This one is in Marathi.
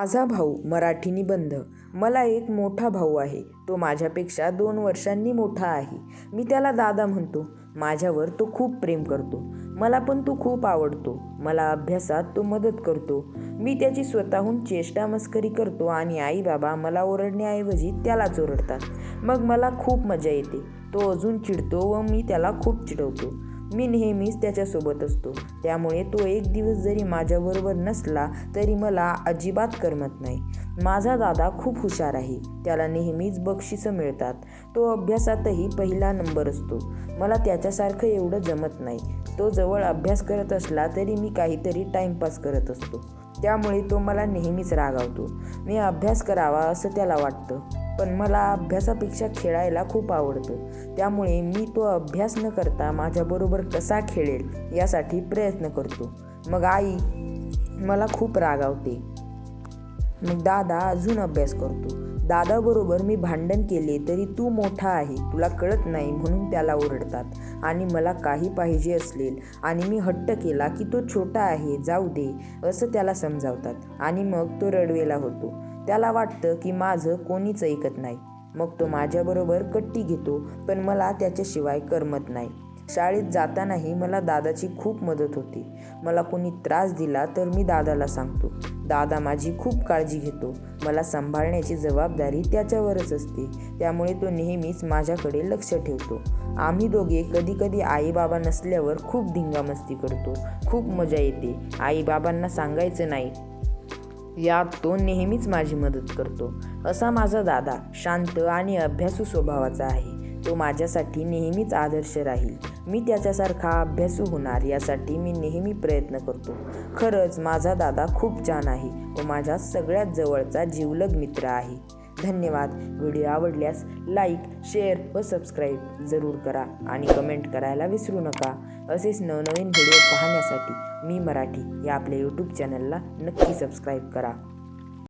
माझा भाऊ मराठी निबंध मला एक मोठा भाऊ आहे. तो माझ्यापेक्षा दोन वर्षांनी मोठा आहे. मी त्याला दादा म्हणतो. माझ्यावर तो खूप प्रेम करतो. मला पण तो खूप आवडतो. मला अभ्यासात तो मदत करतो. मी त्याची स्वतःहून चेष्टा मस्करी करतो आणि आई बाबा मला ओरडण्याऐवजी त्यालाच ओरडतात. मग मला खूप मजा येते. तो अजून चिडतो व मी त्याला खूप चिडवतो. मी नेहमीच त्याच्यासोबत असतो. त्यामुळे तो एक दिवस जरी माझ्याबरोबर नसला तरी मला अजिबात करमत नाही. माझा दादा खूप हुशार आहे. त्याला नेहमीच बक्षिसं मिळतात. तो अभ्यासातही पहिला नंबर असतो. मला त्याच्यासारखं एवढं जमत नाही. तो जवळ अभ्यास करत असला तरी मी काहीतरी टाईमपास करत असतो. त्यामुळे तो मला नेहमीच रागावतो. मी अभ्यास करावा असं त्याला वाटतं. पण मला अभ्यासापेक्षा खेळायला खूप आवडतं. त्यामुळे मी तो अभ्यास न करता माझ्याबरोबर कसा खेळेल यासाठी प्रयत्न करतो. मग आई मला खूप रागावते मग दादा अजून अभ्यास करतो. दादाबरोबर मी भांडण केले तरी तू मोठा आहे तुला कळत नाही म्हणून त्याला ओरडतात. आणि मला काही पाहिजे असलेल आणि मी हट्ट केला की तो छोटा आहे जाऊ दे असं त्याला समजावतात. आणि मग तो रडवेला होतो. त्याला वाटतं की माझं कोणीच ऐकत नाही. मग तो माझ्याबरोबर कट्टी घेतो पण मला त्याच्याशिवाय करमत नाही. शाळेत जातानाही मला दादाची खूप मदत होते. मला कोणी त्रास दिला तर मी दादाला सांगतो. दादा माझी खूप काळजी घेतो. मला सांभाळण्याची जबाबदारी त्याच्यावरच असते. त्यामुळे तो नेहमीच माझ्याकडे लक्ष ठेवतो. आम्ही दोघे कधीकधी आईबाबा नसल्यावर खूप धिंगामस्ती करतो. खूप मजा येते. आईबाबांना सांगायचं नाही. यात तो नेहमीच माझी मदत करतो. असा माझा दादा शांत आणि अभ्यासू स्वभावाचा आहे. तो माझ्यासाठी नेहमीच आदर्श राहील. मी त्याच्यासारखा अभ्यासू होणार यासाठी मी नेहमी प्रयत्न करतो. खरंच माझा दादा खूप छान आहे व माझ्या सगळ्यात जवळचा जीवलग मित्र आहे. धन्यवाद. व्हिडिओ आवडल्यास लाईक शेअर व सबस्क्राईब जरूर करा आणि कमेंट करायला विसरू नका. असेच नवनवीन व्हिडिओ पाहण्यासाठी मी मराठी या आपल्या यूट्यूब चॅनलला नक्की सबस्क्राईब करा.